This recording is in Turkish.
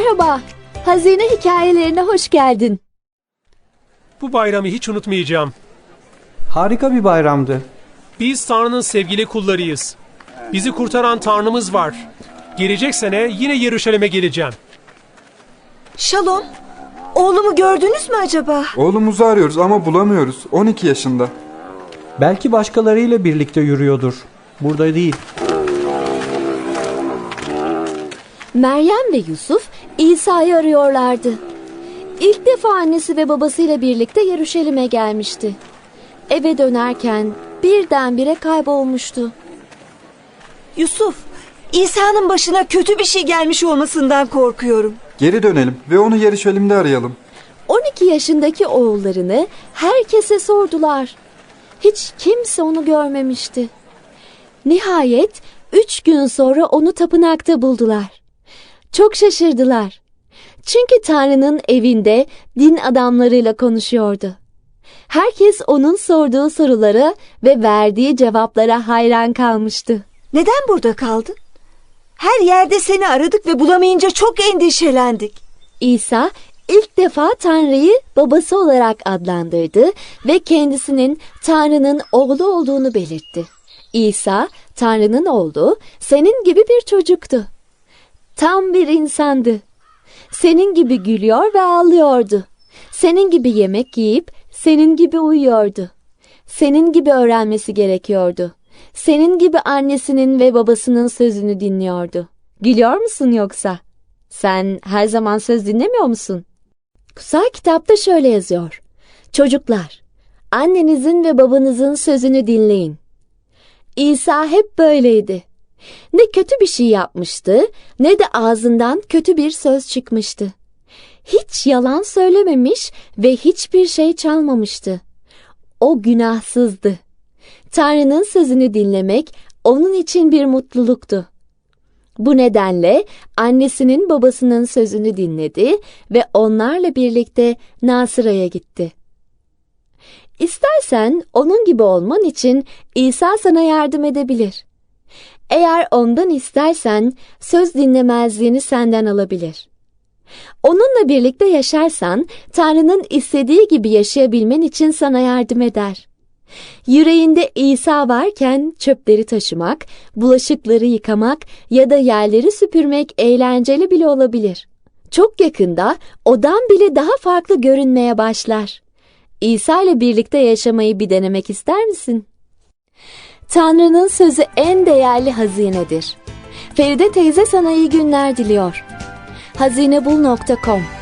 Merhaba, hazine hikayelerine hoş geldin. Bu bayramı hiç unutmayacağım. Harika bir bayramdı. Biz Tanrı'nın sevgili kullarıyız. Bizi kurtaran Tanrımız var. Gelecek sene yine Yeruşalim'e geleceğim. Şalom. Oğlumu gördünüz mü acaba? Oğlumuzu arıyoruz ama bulamıyoruz. 12 yaşında. Belki başkalarıyla birlikte yürüyordur. Burada değil. Meryem ve Yusuf İsa'yı arıyorlardı. İlk defa annesi ve babasıyla birlikte Yeruşalim'e gelmişti. Eve dönerken birdenbire kaybolmuştu. Yusuf, İsa'nın başına kötü bir şey gelmiş olmasından korkuyorum. Geri dönelim ve onu Yeruşalim'de arayalım. 12 yaşındaki oğullarını herkese sordular. Hiç kimse onu görmemişti. Nihayet üç gün sonra onu tapınakta buldular. Çok şaşırdılar. Çünkü Tanrı'nın evinde din adamlarıyla konuşuyordu. Herkes onun sorduğu sorulara ve verdiği cevaplara hayran kalmıştı. Neden burada kaldın? Her yerde seni aradık ve bulamayınca çok endişelendik. İsa ilk defa Tanrı'yı babası olarak adlandırdı ve kendisinin Tanrı'nın oğlu olduğunu belirtti. İsa Tanrı'nın oğlu senin gibi bir çocuktu. Tam bir insandı. Senin gibi gülüyor ve ağlıyordu. Senin gibi yemek yiyip senin gibi uyuyordu. Senin gibi öğrenmesi gerekiyordu. Senin gibi annesinin ve babasının sözünü dinliyordu. Gülüyor musun yoksa? Sen her zaman söz dinlemiyor musun? Kutsal kitapta şöyle yazıyor. Çocuklar, annenizin ve babanızın sözünü dinleyin. İsa hep böyleydi. Ne kötü bir şey yapmıştı, ne de ağzından kötü bir söz çıkmıştı. Hiç yalan söylememiş ve hiçbir şey çalmamıştı. O günahsızdı. Tanrı'nın sözünü dinlemek onun için bir mutluluktu. Bu nedenle annesinin babasının sözünü dinledi ve onlarla birlikte Nasıra'ya gitti. İstersen onun gibi olman için İsa sana yardım edebilir. Eğer ondan istersen söz dinlemezliğini senden alabilir. Onunla birlikte yaşarsan Tanrı'nın istediği gibi yaşayabilmen için sana yardım eder. Yüreğinde İsa varken çöpleri taşımak, bulaşıkları yıkamak ya da yerleri süpürmek eğlenceli bile olabilir. Çok yakında odan bile daha farklı görünmeye başlar. İsa ile birlikte yaşamayı bir denemek ister misin? Tanrı'nın sözü en değerli hazinedir. Feride teyze sana iyi günler diliyor. hazinebul.com